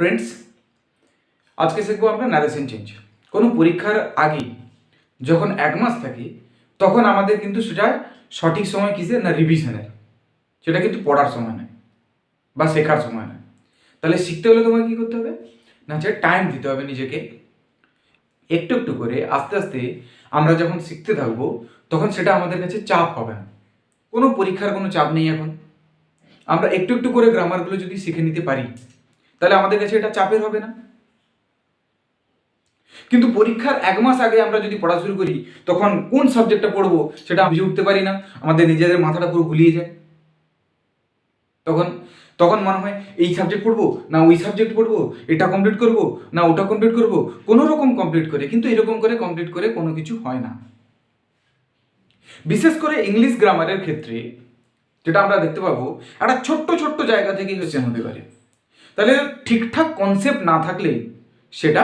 Friends আজকে শিখব আমরা ন্যারেশন চেঞ্জ কোনো পরীক্ষার আগে যখন এক মাস থাকে, তখন আমাদের কিন্তু সেটা সঠিক সময় কিসে না রিভিশনের সেটা কিন্তু পড়ার সময় নয় বা শেখার সময় নয়। তাহলে শিখতে হলে তোমাকে কী করতে হবে? না হচ্ছে টাইম দিতে হবে নিজেকে। একটু একটু করে আস্তে আস্তে আমরা যখন শিখতে থাকব, তখন সেটা আমাদের কাছে চাপ হবে না। কোনো পরীক্ষার কোনো চাপ নেই এখন। আমরা একটু একটু করে গ্রামারগুলো যদি শিখে নিতে পারি তাহলে আমাদের কাছে এটা চাপের হবে না। কিন্তু পরীক্ষার এক মাস আগে আমরা যদি পড়া শুরু করি, তখন কোন সাবজেক্টটা পড়ব সেটা বুঝে উঠতে পারি না। আমাদের নিজেদের মাথাটা পুরো গুলিয়ে যায়। তখন তখন মনে হয়, এই সাবজেক্ট পড়ব না ওই সাবজেক্ট পড়ব, এটা কমপ্লিট করব না ওটা কমপ্লিট করব। কোনো রকম কমপ্লিট করে, কিন্তু এরকম করে কমপ্লিট করে কোনো কিছু হয় না। বিশেষ করে ইংলিশ গ্রামারের ক্ষেত্রে, যেটা আমরা দেখতে পাবো, একটা ছোট্ট ছোট্ট জায়গা থেকেই কোয়েশ্চেন হতে পারে তাহলে ঠিকঠাক কনসেপ্ট না থাকলে সেটা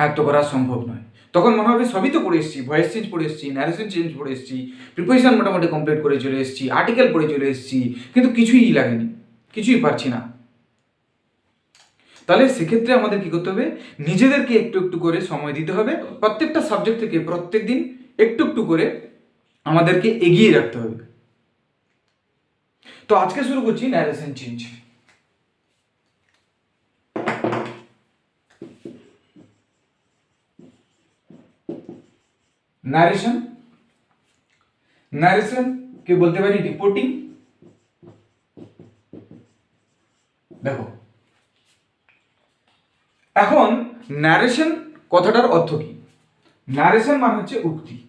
আয়ত্ত করা সম্ভব নয়। তখন মনে হবে সবই তো পড়ে এসেছি ভয়েস চেঞ্জ পড়ে এসেছি ন্যারেশন চেঞ্জ পড়ে এসেছি প্রিপোজিশন মোটামুটি কমপ্লিট করে চলে এসেছি আর্টিকেল পড়ে চলে এসেছি, কিন্তু কিছুই লাগেনি, কিছুই পারছি না। তাহলে সেক্ষেত্রে আমাদের কি করতে হবে? নিজেদেরকে একটু একটু করে সময় দিতে হবে, প্রত্যেকটা সাবজেক্ট থেকে প্রত্যেক দিন একটু একটু করে আমাদেরকে এগিয়ে রাখতে হবে। তো আজকে শুরু করছি ন্যারেশন চেঞ্জ ন্যারেশন ন্যারেশন কে বলতে পারি? রিপোর্টিং দেখো। এখন ন্যারেশন কথাটার অর্থ কি? ন্যারেশন মানে হচ্ছে উক্তি।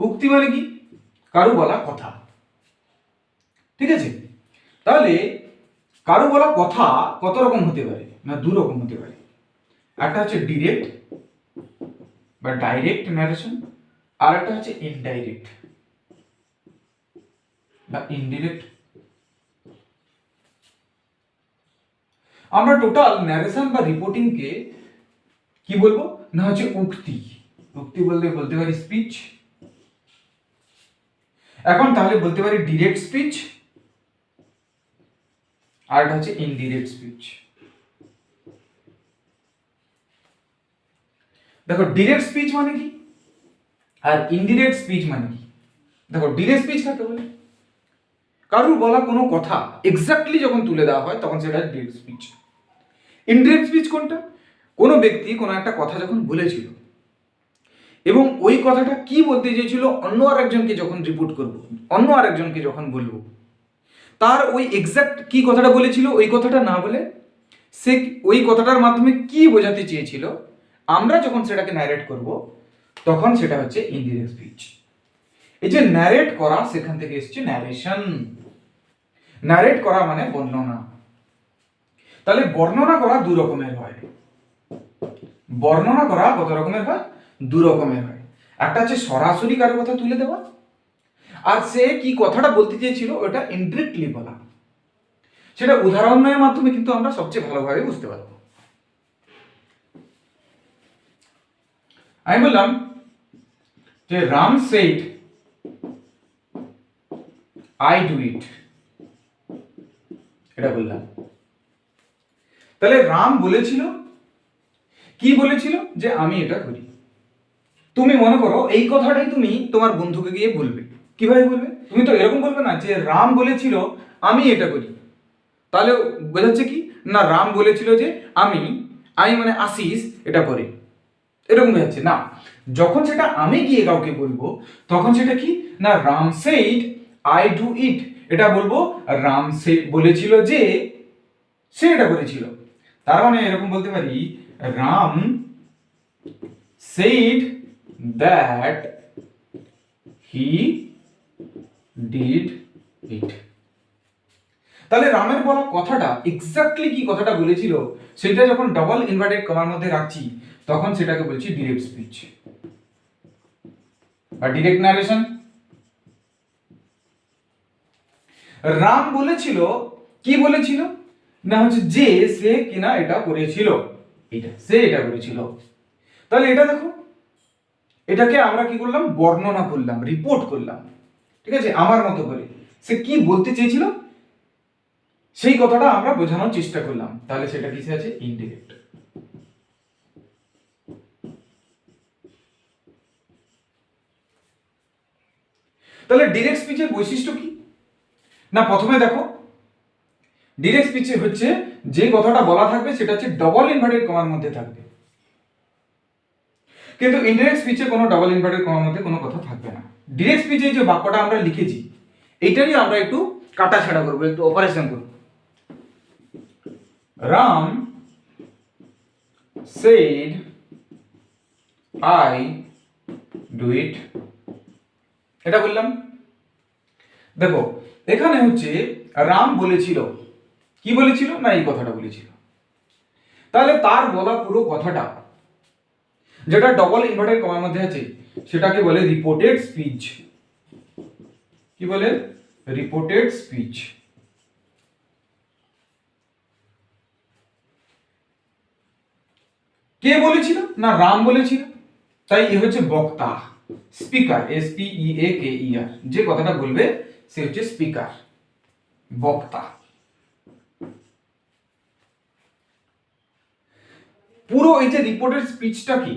উক্তি মানে কি? কারু বলা কথা। ঠিক আছে? তাহলে, কারু বলা কথা কত রকম হতে পারে? না, দু রকম হতে পারে। একটা হচ্ছে ডিরেক্ট বা ডাইরেক্ট ন্যারেশন আর একটা হচ্ছে ইনডাইরেক্ট বা ইনডিরেক্ট আমরা টোটাল ন্যারেশন বা রিপোর্টিংকে কি বলব? না হচ্ছে উক্তি। উক্তি বলতে বলতে পারি স্পিচ এখন তাহলে বলতে পারি ডিরেক্ট স্পিচ আর একটা হচ্ছে ইনডিরেক্ট স্পিচ দেখো ডিরেক্ট স্পিচ মানে কি? আর ইনডিরেক্ট স্পিচ মানে কি? দেখো ডিরেক্ট স্পিচ কাকে বলে? কারুর বলা কোনো কথা এক্স্যাক্টলি যখন তুলে দেওয়া হয়, তখন সেটা ডিরেক্ট স্পিচ ইনডিরেক্ট স্পিচ কোনটা? কোনো ব্যক্তি কোনো একটা কথা যখন বলেছিল, এবং ওই কথাটা কি বলতে চেয়েছিল, অন্য আরেকজনকে যখন রিপোর্ট করব, অন্য আরেকজনকে যখন বলব, তার ওই এক্স্যাক্ট কি কথাটা বলেছিল, ওই কথাটা না বলে সে ওই কথাটার মাধ্যমে কি বোঝাতে চেয়েছিল আমরা যখন সেটাকে ন্যারেট করব, তখন সেটা হচ্ছে ইনডিরেক্ট স্পিচ। এই যে ন্যারেট করা, সেখান থেকে এসছে ন্যারেশন ন্যারেট করা মানে বর্ণনা। তাহলে বর্ণনা করা দু রকমের হয়। বর্ণনা করা কত রকমের হয়? দু রকমের হয়। একটা হচ্ছে সরাসরি কারও কথা তুলে দেওয়া, আর সে কি কথাটা বলতে চেয়েছিল ওটা ইনডিরেক্টলি বলা। সেটা উদাহরণের মাধ্যমে কিন্তু আমরা সবচেয়ে ভালোভাবে বুঝতে পারব। আমি বললাম যে Ram said I do it এটা বললাম। তাহলে রাম বলেছিল? কি বলেছিল? যে আমি এটা করি। তুমি মনে করো এই কথাটাই তুমি তোমার বন্ধুকে গিয়ে বলবে। কীভাবে বলবে? তুমি তো এরকম বলবে না যে রাম বলেছিল, আমি এটা করি। তাহলে বোঝাচ্ছে কি? না, রাম বলেছিল যে আমি আমি মানে আশিস এটা করি। এরকম বোঝাচ্ছে না যখন সেটা আমি গিয়ে কাউকে বলব, তখন সেটা কি? না, Ram said I do it এটা বলব, রাম সে বলেছিল যে, সে এটা করেছিল তার মানে এরকম বলতে পারি, Ram said that he did it তাহলে রামের বলা কথাটা এক্স্যাক্টলি কি কথাটা বলেছিল, সেটা যখন ডবল ইনভার্টেড কমার মধ্যে রাখছি তখন সেটাকে বলছি ডিরেক্ট স্পিচ বা ডিরেক্ট ন্যারেশন রাম বলেছিল, কি বলেছিল? না হচ্ছে যে, সে কিনা এটা করেছিল। এটা, সে এটা করেছিল। তাহলে এটা দেখো, এটাকে আমরা কি করলাম? বর্ণনা করলাম রিপোর্ট করলাম। ঠিক আছে? আমার মতো করে। সে কি বলতে চেয়েছিল? সেই কথাটা আমরা বোঝানোর চেষ্টা করলাম। তাহলে সেটা কিসে আছে? ইনডিরেক্ট তাহলে ডিরেক্ট স্পিচের বৈশিষ্ট্য কি? না, প্রথমে দেখো ডিরেক্ট স্পিচে হচ্ছে যে কথাটা বলা থাকবে সেটা হচ্ছে ডবল ইনভার্টেড কমার মধ্যে থাকবে। কিন্তু ইনডিরেক্ট স্পিচে কোনো ডবল ইনভার্টেড কমার মধ্যে কোনো কথা থাকবে না। ডিরেক্ট স্পিচে যে বাক্যটা আমরা লিখেছি এইটারই আমরা একটু কাটাছাড়া করব, একটু অপারেশন করব। Ram said I do it এটা বললাম। দেখো, এখানে হচ্ছে রাম বলেছিল। কি বলেছিল? না, এই কথাটা বলেছিল। তাহলে তার বলা পুরো কথাটা, যেটা ডবল ইনভার্টেড কমার মধ্যে আছে, সেটাকে বলে রিপোর্টেড স্পিচ কি বলে? রিপোর্টেড স্পিচ কে বলেছিল? না, রাম বলেছিল। তাই এ হচ্ছে বক্তা। Speaker S P E A K E R যে কথাটা বলবে সে হচ্ছে স্পিকার, বক্তা। পুরো এই যে রিপোর্টের স্পিচটা কি?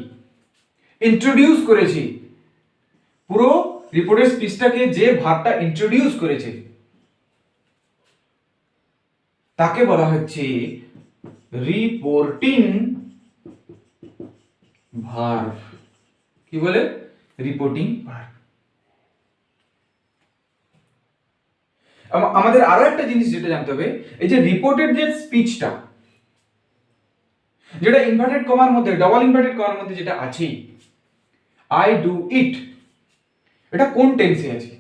ইন্ট্রোডিউস করেছি। পুরো রিপোর্টের স্পিচটাকে যে ভাবটা ইন্ট্রোডিউস করেছে, তাকে বলা হচ্ছে রিপোর্টিং ভার্ব কি বলে? রিপোর্টিং ভার্ব আমাদের আরও একটা জিনিস যেটা জানতে হবে এই যে রিপোর্টেড যে স্পিচটা যেটা ইনভার্টেড কমার মধ্যে ডবল ইনভার্টেড কমার মধ্যে যেটা আছে আই ডু ইট এটা কোন টেন্সে আছে?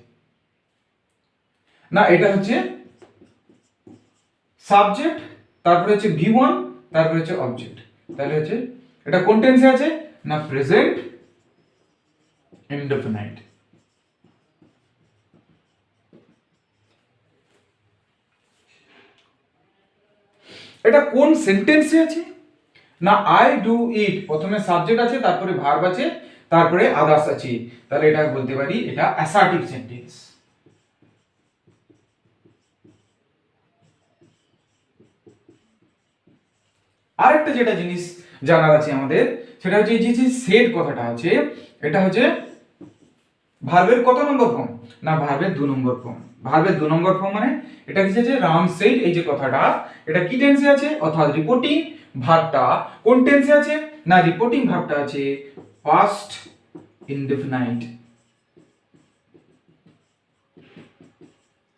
না এটা হচ্ছে সাবজেক্ট তারপরে হচ্ছে ভি ওয়ান তারপরে হচ্ছে অবজেক্ট তাহলে হচ্ছে এটা কোন টেন্সে আছে? না প্রেজেন্ট ইনডেফিনাইট এটা কোন সেন্টেন্সে আছে? না আই ডু ইট প্রথমে সাবজেক্ট আছে, তারপরে ভার্ব আছে, তারপরে আদার্স আছে। তাহলে এটা বলতে পারি, এটা অ্যাসার্টিভ সেন্টেন্স আরেকটা যেটা জিনিস জানার আছে আমাদের, সেটা হচ্ছে এই যে সেট কথাটা আছে, এটা হচ্ছে ভার্বের কত নম্বর ফর্ম না, ভার্বের দু নম্বর ফর্ম ভার্বের দু নম্বর ফর্ম মানে এটা কি আছে রাম সেট এই যে কথাটা, এটা কি টেন্সে আছে? অর্থাৎ রিপোর্টিং ভার্বটা কোন টেন্সে আছে? না রিপোর্টিং ভার্বটা আছে পাস্ট ইনডেফিনাইট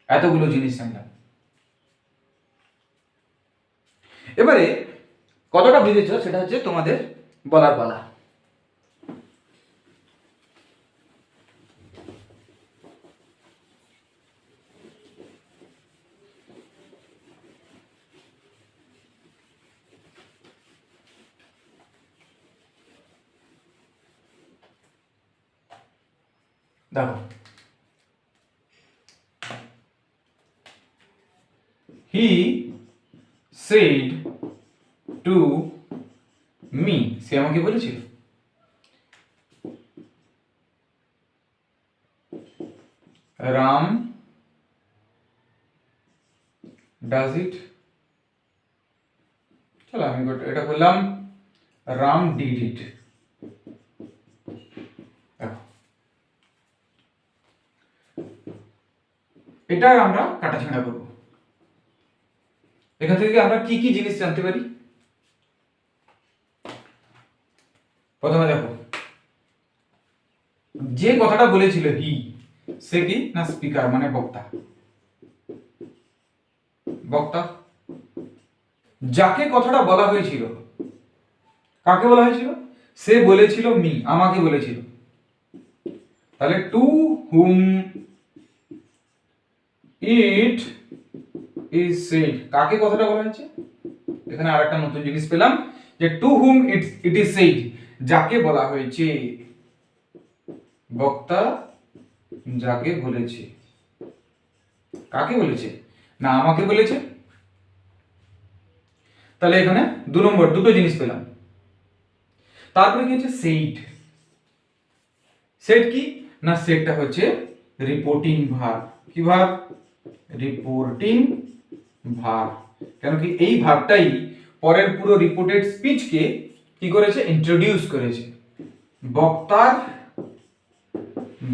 এতগুলো জিনিস জানলাম এবারে কতটা বুঝেছ? সেটা হচ্ছে তোমাদের বলার পালা। দেখো হি সেড টু মি সে আমাকে বলেছিল। রাম ডাজ ইট চলো আমি এটা বললাম, রাম ডিড ইট দেখো এটা আমরা কাটাছাড়া করব। এখান থেকে আমরা কি কি জিনিস জানতে পারি? প্রথমে দেখো, যে কথাটা বলেছিল হি, সে কি না স্পিকার মানে বক্তা? বক্তা। যাকে কথাটা বলা হয়েছিল, কাকে বলা হয়েছিল? সে বলেছিল মি, আমাকে বলেছিল। তাহলে to whom it is said কাকে কথাটা বলা হয়েছে? এখানে আরেকটা নতুন জিনিস পেলাম, যে to whom it it is said যাকে বলা হয়েছে। বক্তা যাকে বলেছে। কাকে বলেছে? না, আমাকে বলেছে। তাহলে এখানে দু নম্বর, দুটো জিনিস পেলাম। তারপরে কি হচ্ছে? সেইট সেট কি? না সেটটা হচ্ছে রিপোর্টিং ভার্ব কি ভার্ব রিপোর্টিং ভার কেন কি এই ভাবটাই পরের পুরো রিপোর্টেড স্পিচকে কি করেছে? ইন্ট্রোডিউস করেছে। বক্তার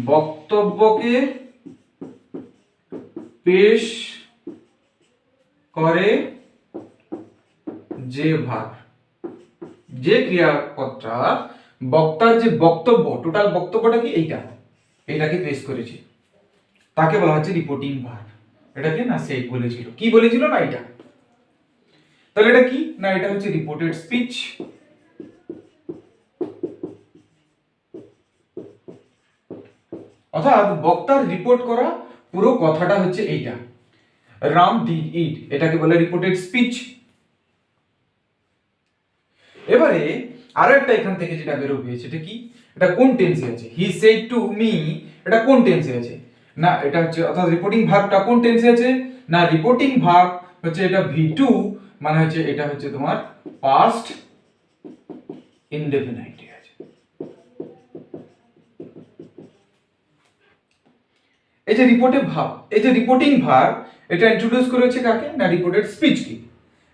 বক্তব্যকে পেশ করে যে ভার যে ক্রিয়াপদটা বক্তার যে বক্তব্য টোটাল বক্তব্যটা কি? এইটা। এটাকে পেশ করেছে। তাকে বলা হচ্ছে রিপোর্টিং ভার এটাকে না সেই বলেছিল। কি বলেছিল না এটা? তাহলে এটা কি? না, এটা হচ্ছে রিপোর্টেড স্পিচ অর্থাৎ বক্তার রিপোর্ট করা পুরো কথাটা হচ্ছে এইটা। রাম ডিড ইট এটাকে বলে রিপোর্টেড স্পিচ এবারে আরও একটা এখান থেকে যেটা বেরোবে, সেটা কি? এটা কোন টেন্সে আছে? হি সেড টু মি এটা কোন টেন্সে আছে? না, এটা হচ্ছে, অর্থাৎ রিপোর্টিং ভার্বটা কোন টেন্সে আছে? না রিপোর্টিং ভার্ব হচ্ছে এটা ভি টু মানে হচ্ছে এটা হচ্ছে তোমার পাস্ট ইনডেফিনাইটে আছে। এই যে রিপোর্টে ভাব এই যে রিপোর্টিং ভার এটা ইন্ট্রোডিউস করেছে কাকে? না রিপোর্টেড স্পিচ কি।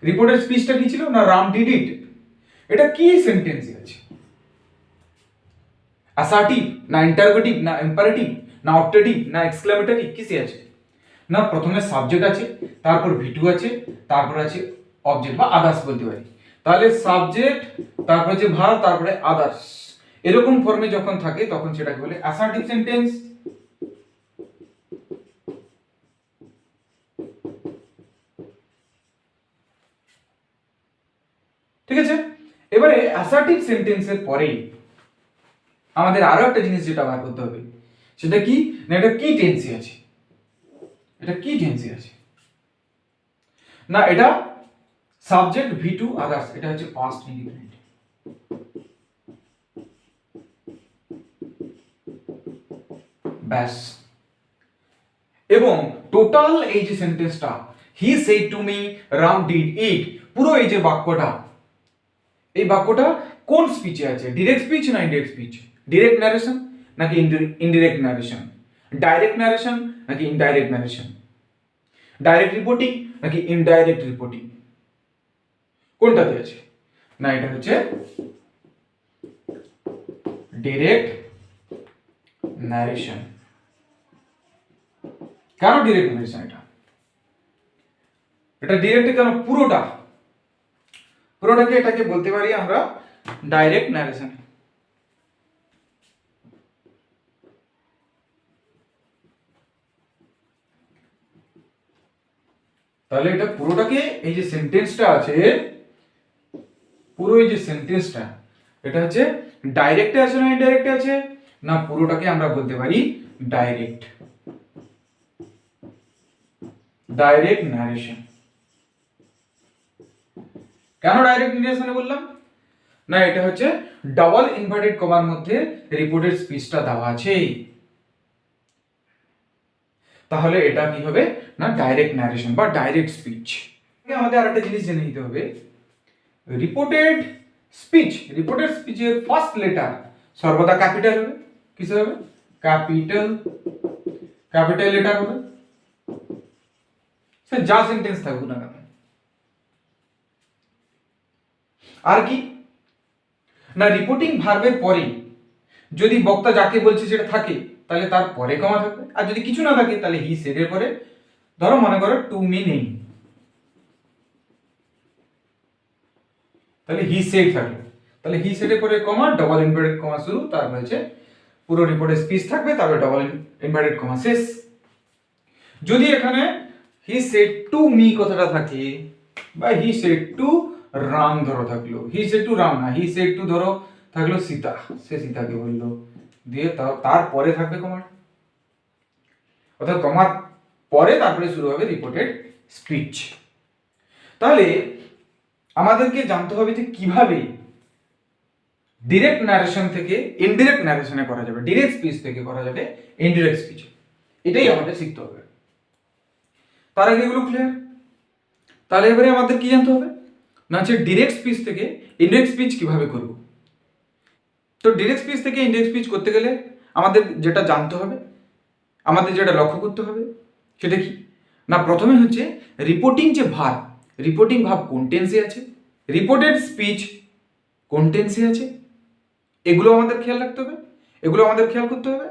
রিপোর্টেড স্পিচটা কি ছিল? না রাম ডিড ইট এটা কি সেন্টেন্সে আছে? অ্যাসার্টিভ না ইন্টারোগেটিভ না ইম্পারেটিভ না অপটেটিভ না এক্সক্লেমেটরি কিসে আছে? না প্রথমে সাবজেক্ট আছে, তারপর ভিটু আছে, তারপর আছে অবজেক্ট বা আদার্স বলতে পারি। তাহলে সাবজেক্ট তারপরে যে ভার তারপরে আদার্স এরকম ফর্মে যখন থাকে, তখন সেটাকে বলে অ্যাসার্টিভ সেন্টেন্স ঠিক আছে? এবারে অ্যাসার্টিভ সেন্টেন্সের পরেই আমাদের আরও একটা জিনিস যেটা বার করতে হবে। সেটা কি? না, এটা কি টেন্সে আছে? এটা কি টেন্সে আছে? না, এটা সাবজেক্ট ভি টু আদার্স এটা হচ্ছে পাস্ট ইন্ডিপেন্ডেন্ট ব্যাস। এবং টোটাল এই যে সেন্টেন্সটা he said to me Ram did it পুরো এই যে বাক্যটা, এই বাক্যটা কোন স্পিচে আছে? ডিরেক্ট স্পিচ না ইনডিরেক্ট স্পিচ ডিরেক্ট ন্যারেশন নাকি ইনডিরেক্ট ন্যারেশন ডাইরেক্ট ন্যারেশন নাকি ইনডাইরেক্ট ন্যারেশন ডাইরেক্ট রিপোর্টিং নাকি ইনডাইরেক্ট রিপোর্টিং কোনটাতে আছে? না, এটা হচ্ছে ডিরেক্ট ন্যারেশন কেন ডিরেক্ট ন্যারেশন এটা? এটা ডিরেক্ট কেন? পুরোটা? পুরোটাকে এটাকে বলতে পারি আমরা ডাইরেক্ট ন্যারেশন তাহলে এটা পুরোটাকে এই যে সেন্টেন্সটা আছে, পুরো এই যে সেন্টেন্সটা এটা হচ্ছে ডাইরেক্টে আছে না ইনডাইরেক্টে আছে? না, পুরোটাকে আমরা বলতে পারি ডাইরেক্ট ডাইরেক্ট ন্যারেশন কেন ডাইরেক্ট নির্দেশনে বললাম? না, এটা হচ্ছে ডাবল ইনভার্টেড কমার মধ্যে রিপোর্টেড স্পিচটা দেওয়া আছে। তাহলে এটা কি হবে? না ডাইরেক্ট ন্যারেশন বা ডাইরেক্ট স্পিচ আমাদের আরেকটা জিনিস জেনে নিতে হবে। রিপোর্টেড স্পিচ রিপোর্টেড স্পিচের ফার্স্ট লেটার সর্বদা ক্যাপিটাল হবে। কিসে হবে? ক্যাপিটাল ক্যাপিটাল লেটার হবে। সে যা সেন্টেন্স থাকুক না কেন। আর কি? না রিপোর্টিং ভার্বের পরে যদি বক্তা যাকে বলছে সেটা থাকে তাহলে তার পরে কমা থাকবে। আর যদি কিছু না থাকে, তাহলে হি সেডের পরে। ধরো মনে করো টু মি নেই। তাহলে হি সেড থাকবে তাহলে হি সেডের পরে কমা ডবল ইনভার্টেড কমা শুরু। তারপর হচ্ছে পুরো রিপোর্টের স্পিচ থাকবে, তারপরে ডবল ইনভার্টেড কমা শেষ। যদি এখানে হি সেড টু মি কথাটা থাকে, বা হি সেড টু রাম ধরো থাকল। হি সেড টু রাম না হি সেড টু ধরো থাকল সীতা। সে সীতাকে বলল। দিয়ে তার- তারপরে থাকবে কমার অর্থাৎ কমার পরে তারপরে শুরু হবে রিপোর্টেড স্পিচ তাহলে আমাদেরকে জানতে হবে যে কীভাবে ডিরেক্ট ন্যারেশন থেকে ইনডিরেক্ট ন্যারেশনে করা যাবে ডিরেক্ট স্পিচ থেকে করা যাবে ইনডিরেক্ট স্পিচ এটাই আমাদের শিখতে হবে। তার আগে এগুলো ক্লিয়ার তাহলে এবারে আমাদের কি জানতে হবে? না হচ্ছে ডিরেক্ট স্পিচ থেকে ইনডিরেক্ট স্পিচ কীভাবে করব? তো ডিরেক্ট স্পিচ থেকে ইনডিরেক্ট স্পিচ করতে গেলে আমাদের যেটা জানতে হবে, আমাদের যেটা লক্ষ্য করতে হবে সেটা কি? না, প্রথমে হচ্ছে রিপোর্টিং যে ভাব রিপোর্টিং ভাব কোন টেন্সে আছে রিপোর্টেড স্পিচ কোন টেন্সে আছে, এগুলো আমাদের খেয়াল রাখতে হবে, এগুলো আমাদের খেয়াল করতে হবে।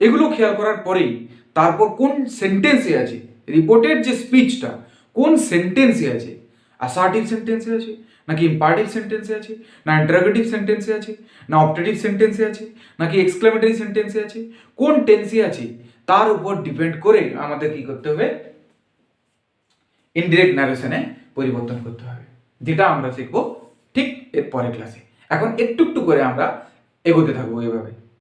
এগুলো খেয়াল করার পরেই তারপর কোন সেন্টেন্সে আছে রিপোর্টেড যে স্পিচটা কোন সেন্টেন্সে আছে অ্যাসার্টিভ সেন্টেন্সে আছে, নাকি ইম্পারেটিভ সেন্টেন্সে আছে, না ইন্টারোগেটিভ সেন্টেন্সে আছে, না অপটেটিভ সেন্টেন্সে আছে, নাকি এক্সক্লেমেটরি সেন্টেন্সে আছে, কোন টেন্সে আছে, তার উপর ডিপেন্ড করে আমাদের কি করতে হবে? ইনডিরেক্ট ন্যারেশনে পরিবর্তন করতে হবে। যেটা আমরা শিখব ঠিক এর পরের ক্লাসে এখন একটু একটু করে আমরা এগোতে থাকব এভাবে।